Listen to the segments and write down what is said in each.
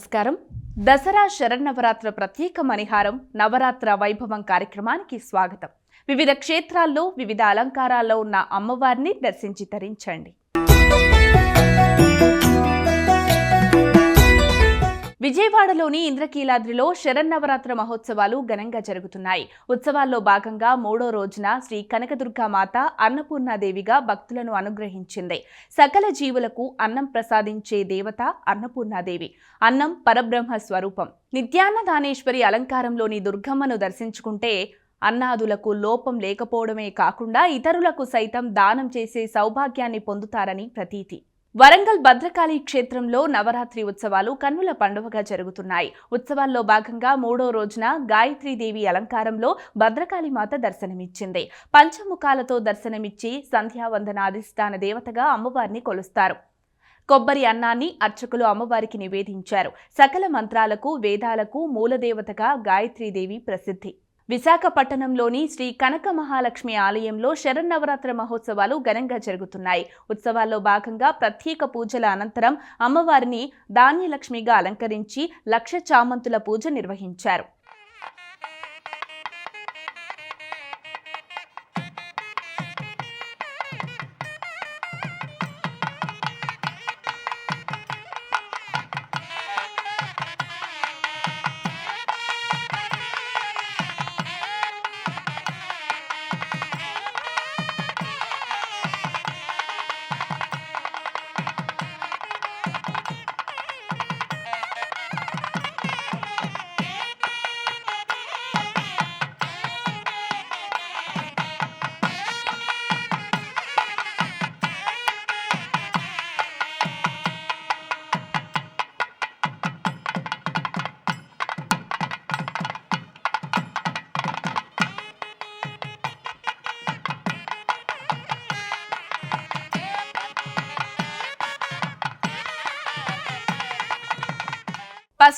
నమస్కారం. దసరా శరన్నవరాత్ర ప్రత్యేక మణిహారం నవరాత్ర వైభవం కార్యక్రమానికి స్వాగతం. వివిధ క్షేత్రాల్లో వివిధ అలంకారాల్లో ఉన్న అమ్మవారిని దర్శించి తరించండి. విజయవాడలోని ఇంద్రకీలాద్రిలో శరన్నవరాత్ర మహోత్సవాలు ఘనంగా జరుగుతున్నాయి. ఉత్సవాల్లో భాగంగా మూడో రోజున శ్రీ కనకదుర్గా మాత అన్నపూర్ణాదేవిగా భక్తులను అనుగ్రహించింది. సకల జీవులకు అన్నం ప్రసాదించే దేవత అన్నపూర్ణాదేవి. అన్నం పరబ్రహ్మ స్వరూపం. నిత్యాన్నదానేశ్వరి అలంకారంలోని దుర్గమ్మను దర్శించుకుంటే అన్నాదులకు లోపం లేకపోవడమే కాకుండా ఇతరులకు సైతం దానం చేసే సౌభాగ్యాన్ని పొందుతారని ప్రతీతి. వరంగల్ భద్రకాళి క్షేత్రంలో నవరాత్రి ఉత్సవాలు కన్నుల పండుగగా జరుగుతున్నాయి. ఉత్సవాల్లో భాగంగా మూడో రోజున గాయత్రీదేవి అలంకారంలో భద్రకాళి మాత దర్శనమిచ్చింది. పంచముఖాలతో దర్శనమిచ్చి సంధ్యావందనాధిష్టాన దేవతగా అమ్మవారిని కొలుస్తారు. కొబ్బరి అన్నాన్ని అర్చకులు అమ్మవారికి నివేదించారు. సకల మంత్రాలకు వేదాలకు మూలదేవతగా గాయత్రీదేవి ప్రసిద్ధి. విశాఖపట్టణంలోని శ్రీ కనక మహాలక్ష్మి ఆలయంలో శరన్నవరాత్రి మహోత్సవాలు ఘనంగా జరుగుతున్నాయి. ఉత్సవాల్లో భాగంగా ప్రత్యేక పూజల అనంతరం అమ్మవారిని ధాన్యలక్ష్మిగా అలంకరించి లక్ష చామంతుల పూజ నిర్వహించారు.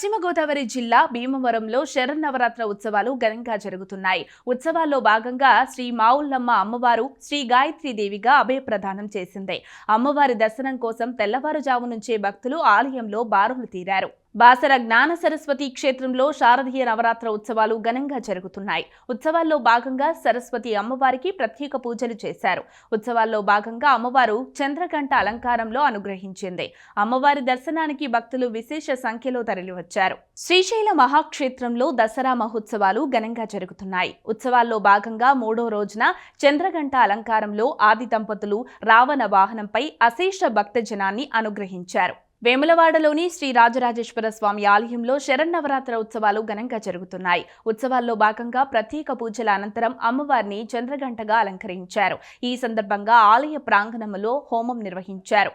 పశ్చిమ గోదావరి జిల్లా భీమవరంలో శరన్నవరాత్ర ఉత్సవాలు ఘనంగా జరుగుతున్నాయి. ఉత్సవాల్లో భాగంగా శ్రీ మావుల్లమ్మ అమ్మవారు శ్రీ గాయత్రి దేవిగా అభయప్రదానం చేసింది. అమ్మవారి దర్శనం కోసం తెల్లవారుజాము నుంచే భక్తులు ఆలయంలో బారులు తీరారు. బాసర జ్ఞాన సరస్వతి క్షేత్రంలో శారదీయ నవరాత్ర ఉత్సవాలు ఘనంగా జరుగుతున్నాయి. ఉత్సవాల్లో భాగంగా సరస్వతి అమ్మవారికి ప్రత్యేక పూజలు చేశారు. ఉత్సవాల్లో భాగంగా అమ్మవారు చంద్రగంట అలంకారంలో అనుగ్రహించింది. అమ్మవారి దర్శనానికి భక్తులు విశేష సంఖ్యలో తరలివచ్చారు. శ్రీశైల మహాక్షేత్రంలో దసరా మహోత్సవాలు ఘనంగా జరుగుతున్నాయి. ఉత్సవాల్లో భాగంగా మూడో రోజున చంద్రగంట అలంకారంలో ఆది దంపతులు రావణ వాహనంపై అశేష భక్తజనాన్ని అనుగ్రహించారు. వేములవాడలోని శ్రీ రాజరాజేశ్వర స్వామి ఆలయంలో శరన్నవరాత్ర ఉత్సవాలు ఘనంగా జరుగుతున్నాయి. ఉత్సవాల్లో భాగంగా ప్రత్యేక పూజల అనంతరం అమ్మవారిని చంద్రగంటగా అలంకరించారు. ఈ సందర్భంగా ఆలయ ప్రాంగణంలో హోమం నిర్వహించారు.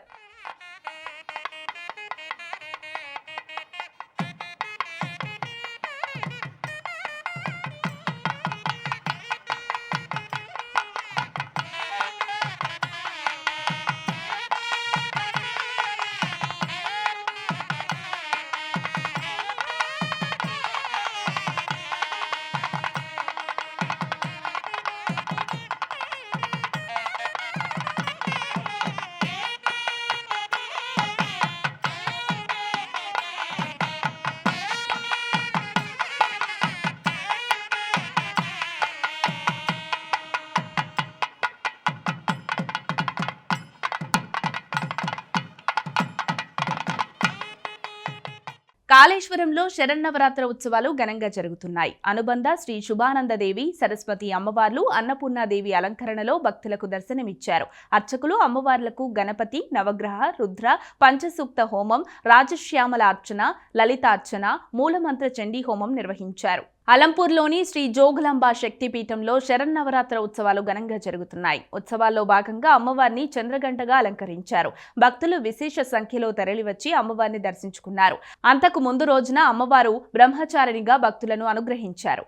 కాళేశ్వరంలో శరన్నవరాత్ర ఉత్సవాలు ఘనంగా జరుగుతున్నాయి. అనుబంధ శ్రీ శుభానందదేవి సరస్వతి అమ్మవార్లు అన్నపూర్ణాదేవి అలంకరణలో భక్తులకు దర్శనమిచ్చారు. అర్చకులు అమ్మవార్లకు గణపతి నవగ్రహ రుద్ర పంచసూక్త హోమం రాజశ్యామల అర్చన లలితార్చన మూలమంత్ర చండీ హోమం నిర్వహించారు. అలంపూర్లోని శ్రీ జోగులాంబ శక్తిపీఠంలో శరన్నవరాత్ర ఉత్సవాలు ఘనంగా జరుగుతున్నాయి. ఉత్సవాల్లో భాగంగా అమ్మవారిని చంద్రగంటగా అలంకరించారు. భక్తులు విశేష సంఖ్యలో తరలివచ్చి అమ్మవారిని దర్శించుకున్నారు. అంతకు ముందు రోజున అమ్మవారు బ్రహ్మచారిణిగా భక్తులను అనుగ్రహించారు.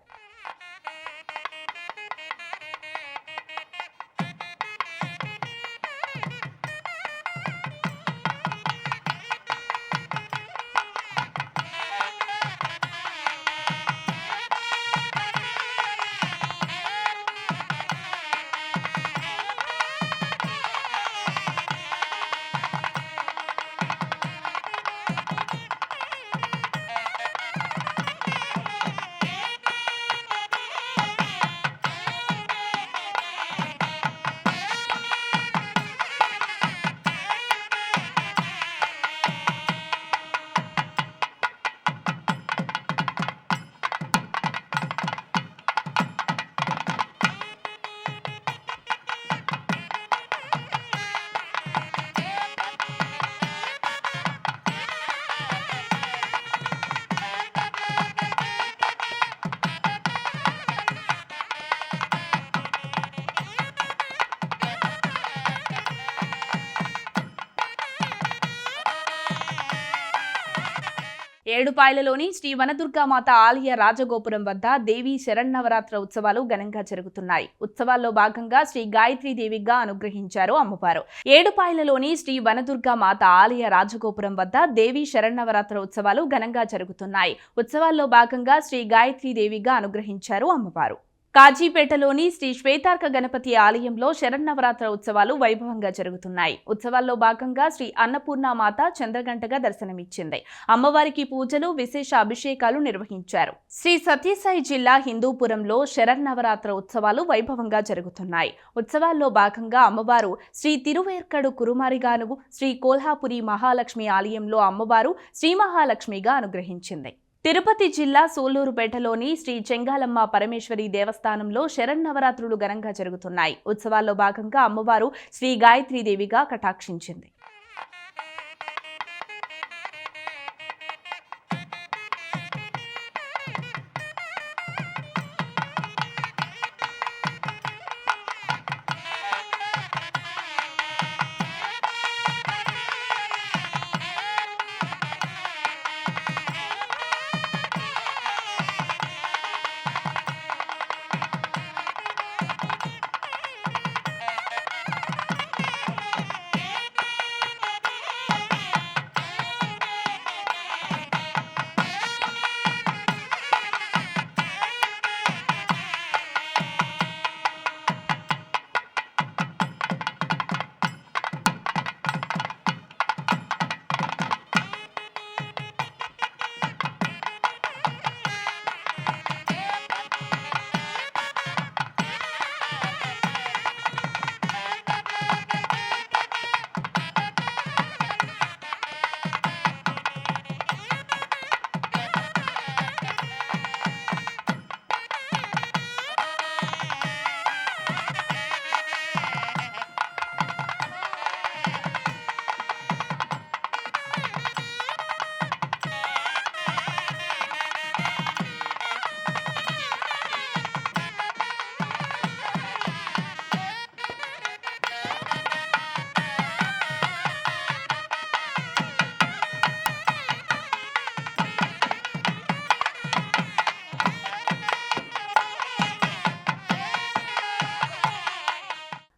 ఏడుపాయలలోని శ్రీ వనదుర్గామాత ఆలయ రాజగోపురం వద్ద దేవీ శరన్నవరాత్ర ఉత్సవాలు ఘనంగా జరుగుతున్నాయి. ఉత్సవాల్లో భాగంగా శ్రీ గాయత్రీ దేవిగా అనుగ్రహించారు అమ్మవారు. ఏడుపాయలలోని శ్రీ వనదుర్గామాత ఆలయ రాజగోపురం వద్ద దేవీ శరన్నవరాత్ర ఉత్సవాలు ఘనంగా జరుగుతున్నాయి. ఉత్సవాల్లో భాగంగా శ్రీ గాయత్రీ దేవిగా అనుగ్రహించారు అమ్మవారు. కాజీపేటలోని శ్రీ శ్వేతార్క గణపతి ఆలయంలో శరన్నవరాత్ర ఉత్సవాలు వైభవంగా జరుగుతున్నాయి. ఉత్సవాల్లో భాగంగా శ్రీ అన్నపూర్ణ మాత చంద్రగంటగా దర్శనమిచ్చింది. అమ్మవారికి పూజలు విశేష అభిషేకాలు నిర్వహించారు. శ్రీ సత్యసాయి జిల్లా హిందూపురంలో శరన్నవరాత్ర ఉత్సవాలు వైభవంగా జరుగుతున్నాయి. ఉత్సవాల్లో భాగంగా అమ్మవారు శ్రీ తిరువేర్కడు కురుమారిగాను శ్రీ కోల్హాపురి మహాలక్ష్మి ఆలయంలో అమ్మవారు శ్రీ మహాలక్ష్మిగా అనుగ్రహించింది. తిరుపతి జిల్లా సోలూరుపేటలోని శ్రీ చెంగాలమ్మ పరమేశ్వరి దేవస్థానంలో శరన్నవరాత్రులు ఘనంగా జరుగుతున్నాయి. ఉత్సవాల్లో భాగంగా అమ్మవారు శ్రీ గాయత్రీదేవిగా కటాక్షించింది.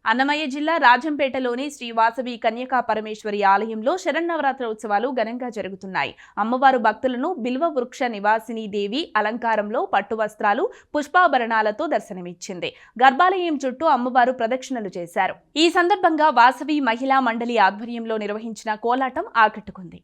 అన్నమయ్య జిల్లా రాజంపేటలోని శ్రీ వాసవి కన్యకా పరమేశ్వరి ఆలయంలో శరన్నవరాత్ర ఉత్సవాలు ఘనంగా జరుగుతున్నాయి. అమ్మవారు భక్తులను బిల్వ వృక్ష నివాసిని దేవి అలంకారంలో పట్టు వస్త్రాలు పుష్పాభరణాలతో దర్శనమిచ్చింది. గర్భాలయం చుట్టూ అమ్మవారు ప్రదక్షిణలు చేశారు. ఈ సందర్భంగా వాసవి మహిళా మండలి ఆధ్వర్యంలో నిర్వహించిన కోలాటం ఆకట్టుకుంది.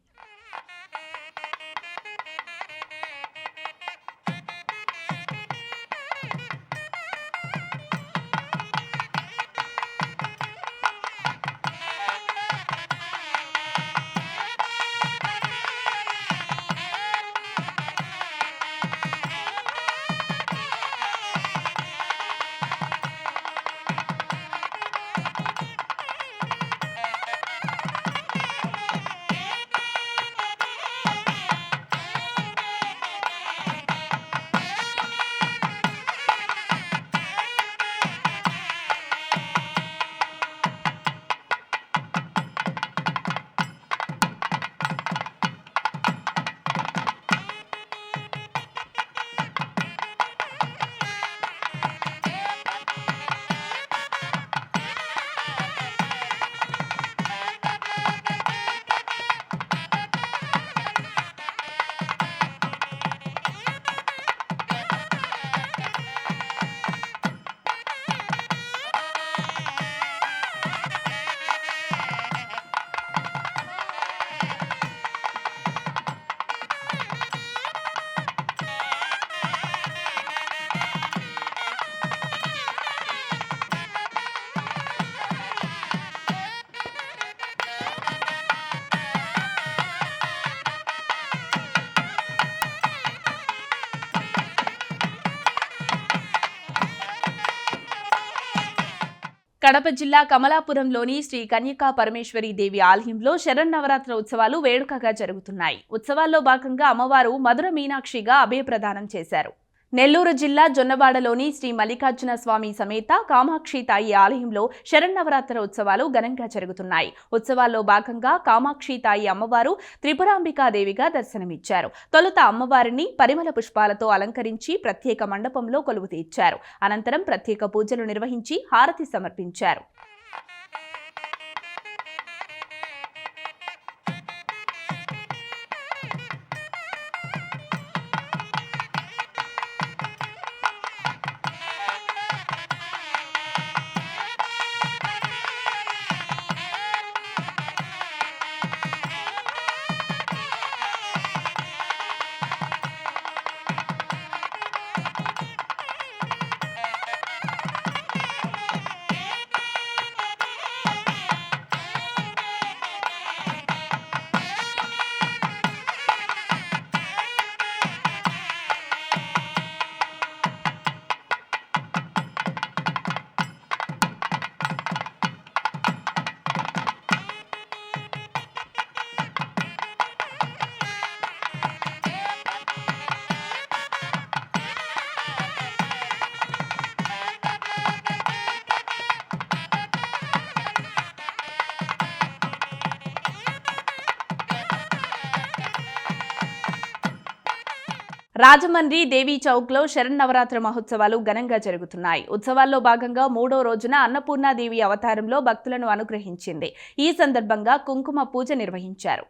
కడప జిల్లా కమలాపురంలోని శ్రీ కన్యకా పరమేశ్వరి దేవి ఆలయంలో శరన్నవరాత్ర ఉత్సవాలు వేడుకగా జరుగుతున్నాయి. ఉత్సవాల్లో భాగంగా అమ్మవారు మధుర మీనాక్షిగా అభయప్రదానం చేశారు. నెల్లూరు జిల్లా జొన్నవాడలోని శ్రీ మల్లికార్జున స్వామి సమేత కామాక్షి తాయి ఆలయంలో శరన్నవరాత్ర ఉత్సవాలు ఘనంగా జరుగుతున్నాయి. ఉత్సవాల్లో భాగంగా కామాక్షి తాయి అమ్మవారు త్రిపురాంబికాదేవిగా దర్శనమిచ్చారు. తొలుత అమ్మవారిని పరిమళ పుష్పాలతో అలంకరించి ప్రత్యేక మండపంలో కొలువు తీర్చారు. అనంతరం ప్రత్యేక పూజలు నిర్వహించి హారతి సమర్పించారు. రాజమండ్రి దేవీ చౌక్లో శరన్నవరాత్ర మహోత్సవాలు ఘనంగా జరుగుతున్నాయి. ఉత్సవాల్లో భాగంగా మూడో రోజున అన్నపూర్ణాదేవి అవతారంలో భక్తులను అనుగ్రహించింది. ఈ సందర్భంగా కుంకుమ పూజ నిర్వహించారు.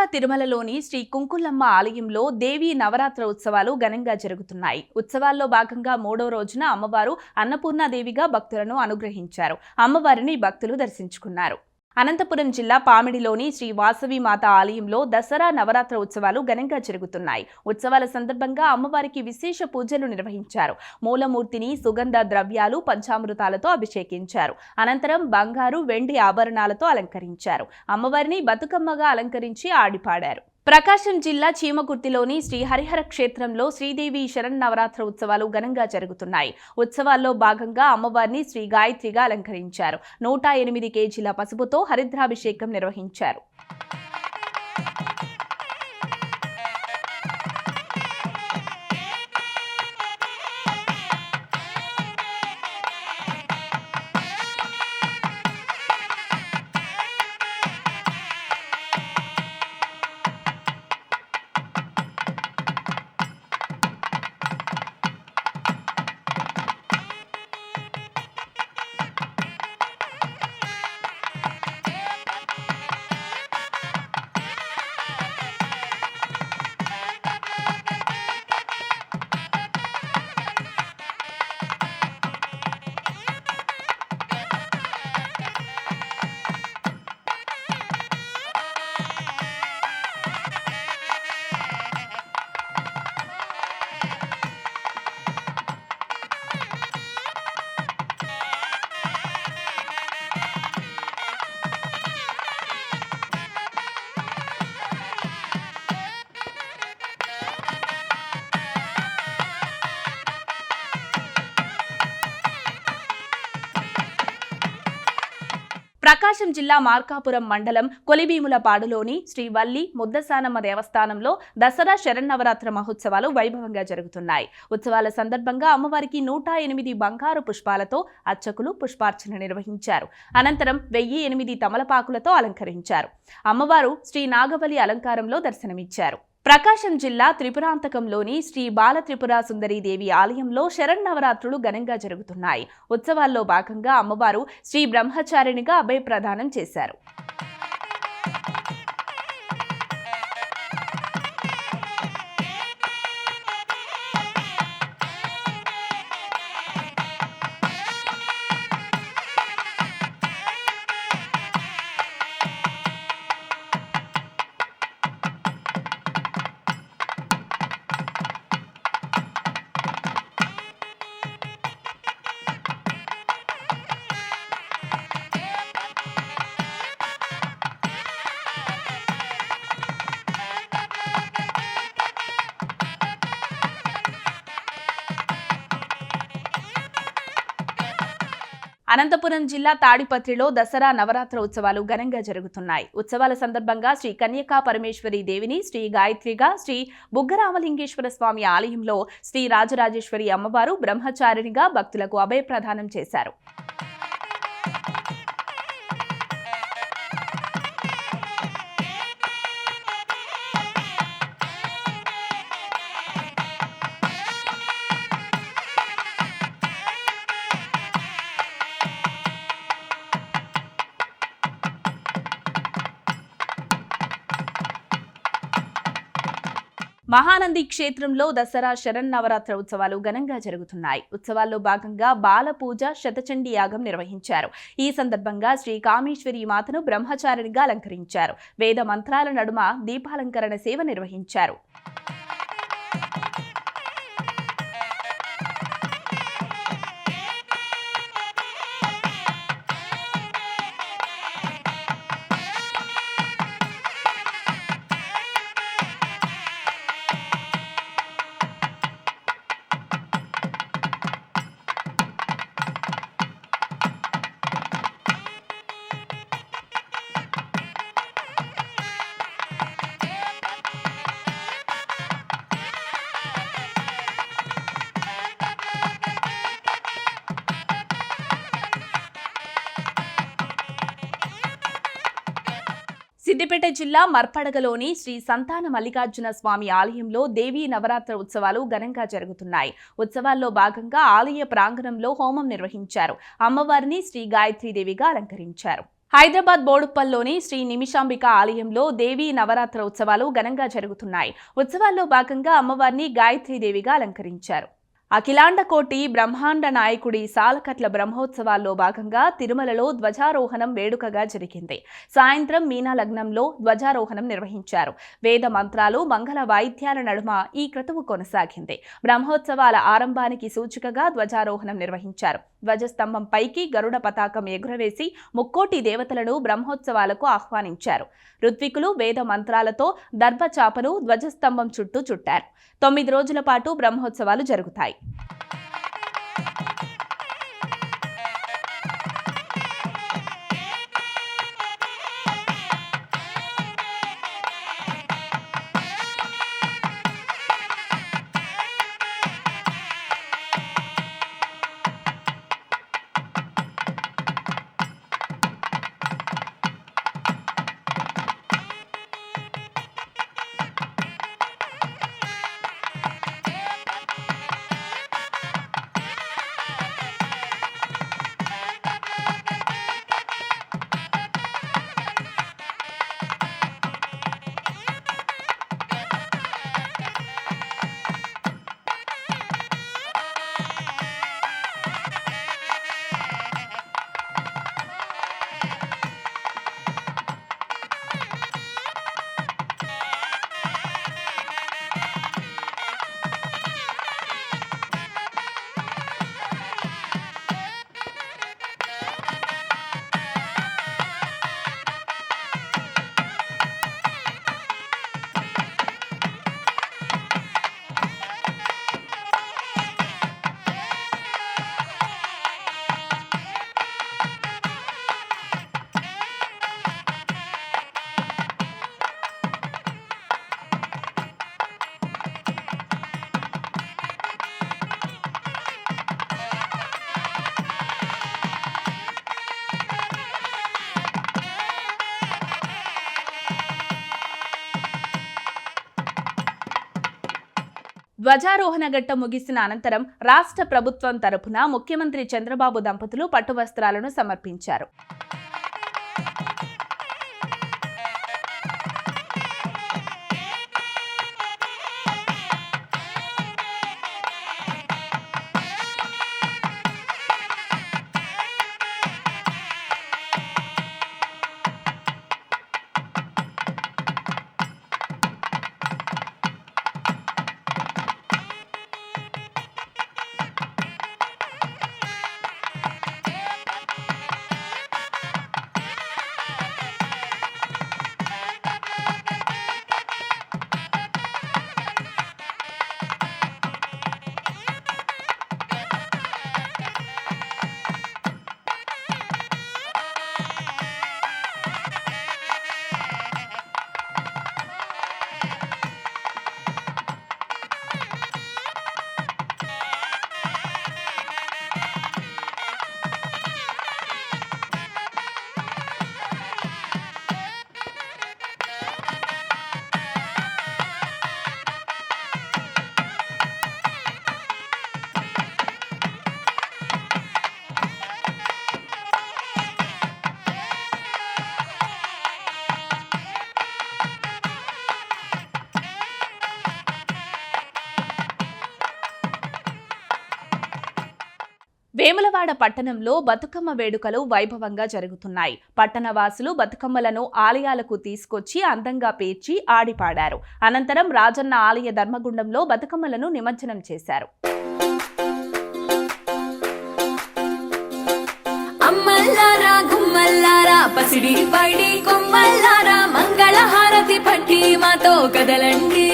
ద్వారకా తిరుమలలోని శ్రీ కుంకులమ్మ ఆలయంలో దేవి నవరాత్ర ఉత్సవాలు ఘనంగా జరుగుతున్నాయి. ఉత్సవాల్లో భాగంగా మూడో రోజున అమ్మవారు అన్నపూర్ణాదేవిగా భక్తులను అనుగ్రహించారు. అమ్మవారిని భక్తులు దర్శించుకున్నారు. అనంతపురం జిల్లా పామిడిలోని శ్రీ వాసవి మాత ఆలయంలో దసరా నవరాత్ర ఉత్సవాలు ఘనంగా జరుగుతున్నాయి. ఉత్సవాల సందర్భంగా అమ్మవారికి విశేష పూజలు నిర్వహించారు. మూలమూర్తిని సుగంధ ద్రవ్యాలు పంచామృతాలతో అభిషేకించారు. అనంతరం బంగారు వెండి ఆభరణాలతో అలంకరించారు. అమ్మవారిని బతుకమ్మగా అలంకరించి ఆడిపాడారు. ప్రకాశం జిల్లా చీమకుర్తిలోని శ్రీ హరిహర క్షేత్రంలో శ్రీదేవి శరన్నవరాత్ర ఉత్సవాలు ఘనంగా జరుగుతున్నాయి. ఉత్సవాల్లో భాగంగా అమ్మవారిని శ్రీ గాయత్రిగా అలంకరించారు. నూట ఎనిమిది కేజీల పసుపుతో హరిద్రాభిషేకం నిర్వహించారు. ప్రకాశం జిల్లా మార్కాపురం మండలం కొలిభీములపాడులోని శ్రీ వల్లి ముద్దసానమ్మ దేవస్థానంలో దసరా శరన్నవరాత్ర మహోత్సవాలు వైభవంగా జరుగుతున్నాయి. ఉత్సవాల సందర్భంగా అమ్మవారికి నూట ఎనిమిది బంగారు పుష్పాలతో అర్చకులు పుష్పార్చన నిర్వహించారు. అనంతరం వెయ్యి ఎనిమిది తమలపాకులతో అలంకరించారు. అమ్మవారు శ్రీ నాగబలి అలంకారంలో దర్శనమిచ్చారు. ప్రకాశం జిల్లా త్రిపురాంతకంలోని శ్రీ బాల త్రిపుర దేవి ఆలయంలో శరన్నవరాత్రులు ఘనంగా జరుగుతున్నాయి. ఉత్సవాల్లో భాగంగా అమ్మవారు శ్రీ బ్రహ్మచారిణిగా అభయ ప్రదానం చేశారు. అనంతపురం జిల్లా తాడిపత్రిలో దసరా నవరాత్ర ఉత్సవాలు ఘనంగా జరుగుతున్నాయి. ఉత్సవాల సందర్భంగా శ్రీ కన్యకా పరమేశ్వరి దేవిని శ్రీ గాయత్రిగా శ్రీ బుగ్గరామలింగేశ్వర స్వామి ఆలయంలో శ్రీ రాజరాజేశ్వరి అమ్మవారు బ్రహ్మచారిణిగా భక్తులకు అభయప్రదానం చేశారు. మహానంది క్షేత్రంలో దసరా శరన్నవరాత్ర ఉత్సవాలు ఘనంగా జరుగుతున్నాయి. ఉత్సవాల్లో భాగంగా బాల పూజ శతచండీ యాగం నిర్వహించారు. ఈ సందర్భంగా శ్రీ కామేశ్వరి మాతను బ్రహ్మచారిణిగా అలంకరించారు. వేద మంత్రాల నడుమ దీపాలంకరణ సేవ నిర్వహించారు. సిద్దిపేట జిల్లా మర్పడగలోని శ్రీ సంతాన మల్లికార్జున స్వామి ఆలయంలో దేవీ నవరాత్ర ఉత్సవాలు ఘనంగా జరుగుతున్నాయి. ఉత్సవాల్లో భాగంగా ఆలయ ప్రాంగణంలో హోమం నిర్వహించారు. అమ్మవారిని శ్రీ గాయత్రీదేవిగా అలంకరించారు. హైదరాబాద్ బోడుప్పల్లోని శ్రీ నిమిషాంబిక ఆలయంలో దేవీ నవరాత్ర ఉత్సవాలు ఘనంగా జరుగుతున్నాయి. ఉత్సవాల్లో భాగంగా అమ్మవారిని గాయత్రీదేవిగా అలంకరించారు. అఖిలాండ కోటి బ్రహ్మాండ నాయకుడి సాలకట్ల బ్రహ్మోత్సవాల్లో భాగంగా తిరుమలలో ధ్వజారోహణం వేడుకగా జరిగింది. సాయంత్రం మీనా లగ్నంలో ధ్వజారోహణం నిర్వహించారు. వేద మంత్రాలు మంగళ వాయిద్యాల నడుమ ఈ క్రతువు కొనసాగింది. బ్రహ్మోత్సవాల ఆరంభానికి సూచికగా ధ్వజారోహణం నిర్వహించారు. ధ్వజస్తంభం పైకి గరుడ పతాకం ఎగురవేసి ముక్కోటి దేవతలను బ్రహ్మోత్సవాలకు ఆహ్వానించారు. ఋత్వికులు వేద మంత్రాలతో దర్భచాపను ధ్వజస్తంభం చుట్టూ చుట్టారు. తొమ్మిది రోజుల పాటు బ్రహ్మోత్సవాలు జరుగుతాయి. Bye. ధ్వజారోహణ ఘట్టం ముగిసిన అనంతరం రాష్ట్ర ప్రభుత్వం తరపున ముఖ్యమంత్రి చంద్రబాబు దంపతులు పట్టువస్త్రాలను సమర్పించారు. విజయవాడ పట్టణంలో బతుకమ్మ వేడుకలు వైభవంగా జరుగుతున్నాయి. పట్టణవాసులు బతుకమ్మలను ఆలయాలకు తీసుకొచ్చి అందంగా పేర్చి ఆడిపాడారు. అనంతరం రాజన్న ఆలయ ధర్మగుండంలో బతుకమ్మలను నిమజ్జనం చేశారు. పసిడి పైడి కొమ్మల్లారా మంగళ హారతి పట్టి మాతో కదలండి.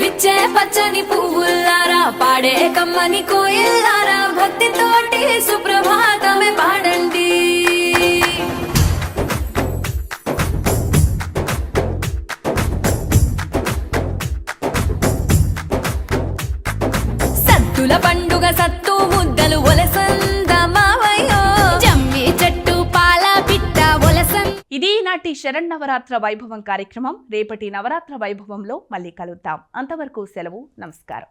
విచ్చే పచ్చని పువ్వుల్లారా పాడే కమ్మని కోయిల్లారా శరణ్ నవరాత్ర వైభవం కార్యక్రమం రేపటి నవరాత్ర వైభవంలో మళ్ళీ కలుద్దాం. అంతవరకు సెలవు నమస్కారం.